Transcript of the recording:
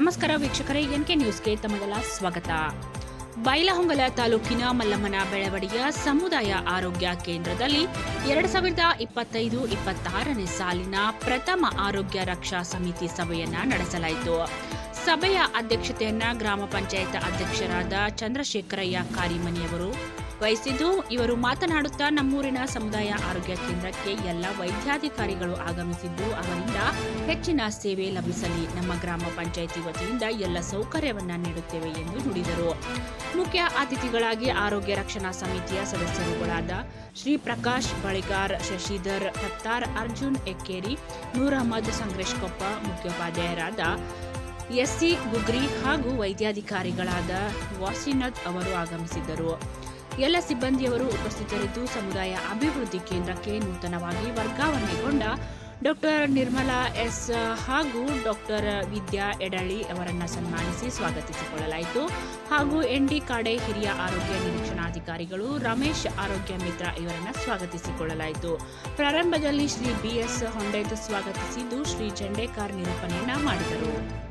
ನಮಸ್ಕಾರ ವೀಕ್ಷಕರೇ, ಎನ್ಕೆ ನ್ಯೂಸ್ಗೆ ತಮಗೆಲ್ಲ ಸ್ವಾಗತ. ಬೈಲಹೊಂಗಲ ತಾಲೂಕಿನ ಮಲ್ಲಮ್ಮನ ಬೆಳವಡಿಯ ಸಮುದಾಯ ಆರೋಗ್ಯ ಕೇಂದ್ರದಲ್ಲಿ ಎರಡ್ ಸಾವಿರದ ಇಪ್ಪತ್ತೈದು, ಇಪ್ಪತ್ತಾರನೇ ಸಾಲಿನ ಪ್ರಥಮ ಆರೋಗ್ಯ ರಕ್ಷಾ ಸಮಿತಿ ಸಭೆಯನ್ನ ನಡೆಸಲಾಯಿತು. ಸಭೆಯ ಅಧ್ಯಕ್ಷತೆಯನ್ನ ಗ್ರಾಮ ಪಂಚಾಯತ್ ಅಧ್ಯಕ್ಷರಾದ ಚಂದ್ರಶೇಖರಯ್ಯ ಕಾರಿಮನಿಯವರು ವಹಿಸಿದ್ದು ಇವರು ಮಾತನಾಡುತ್ತಾ ನಮ್ಮೂರಿನ ಸಮುದಾಯ ಆರೋಗ್ಯ ಕೇಂದ್ರಕ್ಕೆ ಎಲ್ಲ ವೈದ್ಯಾಧಿಕಾರಿಗಳು ಆಗಮಿಸಿದ್ದು ಅವರಿಂದ ಹೆಚ್ಚಿನ ಸೇವೆ ಲಭಿಸಲಿ. ನಮ್ಮ ಗ್ರಾಮ ಪಂಚಾಯಿತಿ ವತಿಯಿಂದ ಎಲ್ಲ ಸೌಕರ್ಯವನ್ನ ನೀಡುತ್ತೇವೆ ಎಂದು ನುಡಿದರು. ಮುಖ್ಯ ಅತಿಥಿಗಳಾಗಿ ಆರೋಗ್ಯ ರಕ್ಷಣಾ ಸಮಿತಿಯ ಸದಸ್ಯರುಗಳಾದ ಶ್ರೀ ಪ್ರಕಾಶ್ ಬಳಿಗಾರ್, ಶಶಿಧರ್, ಹತ್ತಾರ್, ಅರ್ಜುನ್ ಎಕ್ಕೇರಿ ನೂರ್ ಅಹಮದ್ ಸಂಗ್ರೇಶ್ ಕೊಪ್ಪ ಮುಖ್ಯೋಪಾಧ್ಯಾಯರಾದ ಎಸ್ಸಿ ಗುಗ್ರಿ ಹಾಗೂ ವೈದ್ಯಾಧಿಕಾರಿಗಳಾದ ವಾಸಿನದ್ ಅವರು ಆಗಮಿಸಿದ್ದರು. ಎಲ್ಲ ಸಿಬ್ಬಂದಿಯವರು ಉಪಸ್ಥಿತರಿದ್ದು ಸಮುದಾಯ ಅಭಿವೃದ್ಧಿ ಕೇಂದ್ರಕ್ಕೆ ನೂತನವಾಗಿ ವರ್ಗಾವಣೆಗೊಂಡ ಡಾಕ್ಟರ್ ನಿರ್ಮಲಾ ಎಸ್ ಹಾಗೂ ಡಾಕ್ಟರ್ ವಿದ್ಯಾ ಎಡಳ್ಳಿ ಅವರನ್ನು ಸನ್ಮಾನಿಸಿ ಸ್ವಾಗತಿಸಿಕೊಳ್ಳಲಾಯಿತು. ಹಾಗೂ ಎನ್ಡಿ ಕಾಡೆ ಹಿರಿಯ ಆರೋಗ್ಯ ನಿರೀಕ್ಷಣಾಧಿಕಾರಿಗಳು ರಮೇಶ್ ಆರೋಗ್ಯ ಮಿತ್ರ ಇವರನ್ನು ಸ್ವಾಗತಿಸಿಕೊಳ್ಳಲಾಯಿತು. ಪ್ರಾರಂಭದಲ್ಲಿ ಶ್ರೀ ಬಿಎಸ್ ಹೊಂಡೇತ್ ಸ್ವಾಗತಿಸಿದ್ದು ಶ್ರೀ ಚಂಡೇಕಾರ್ ನಿರೂಪಣೆಯನ್ನ ಮಾಡಿದರು.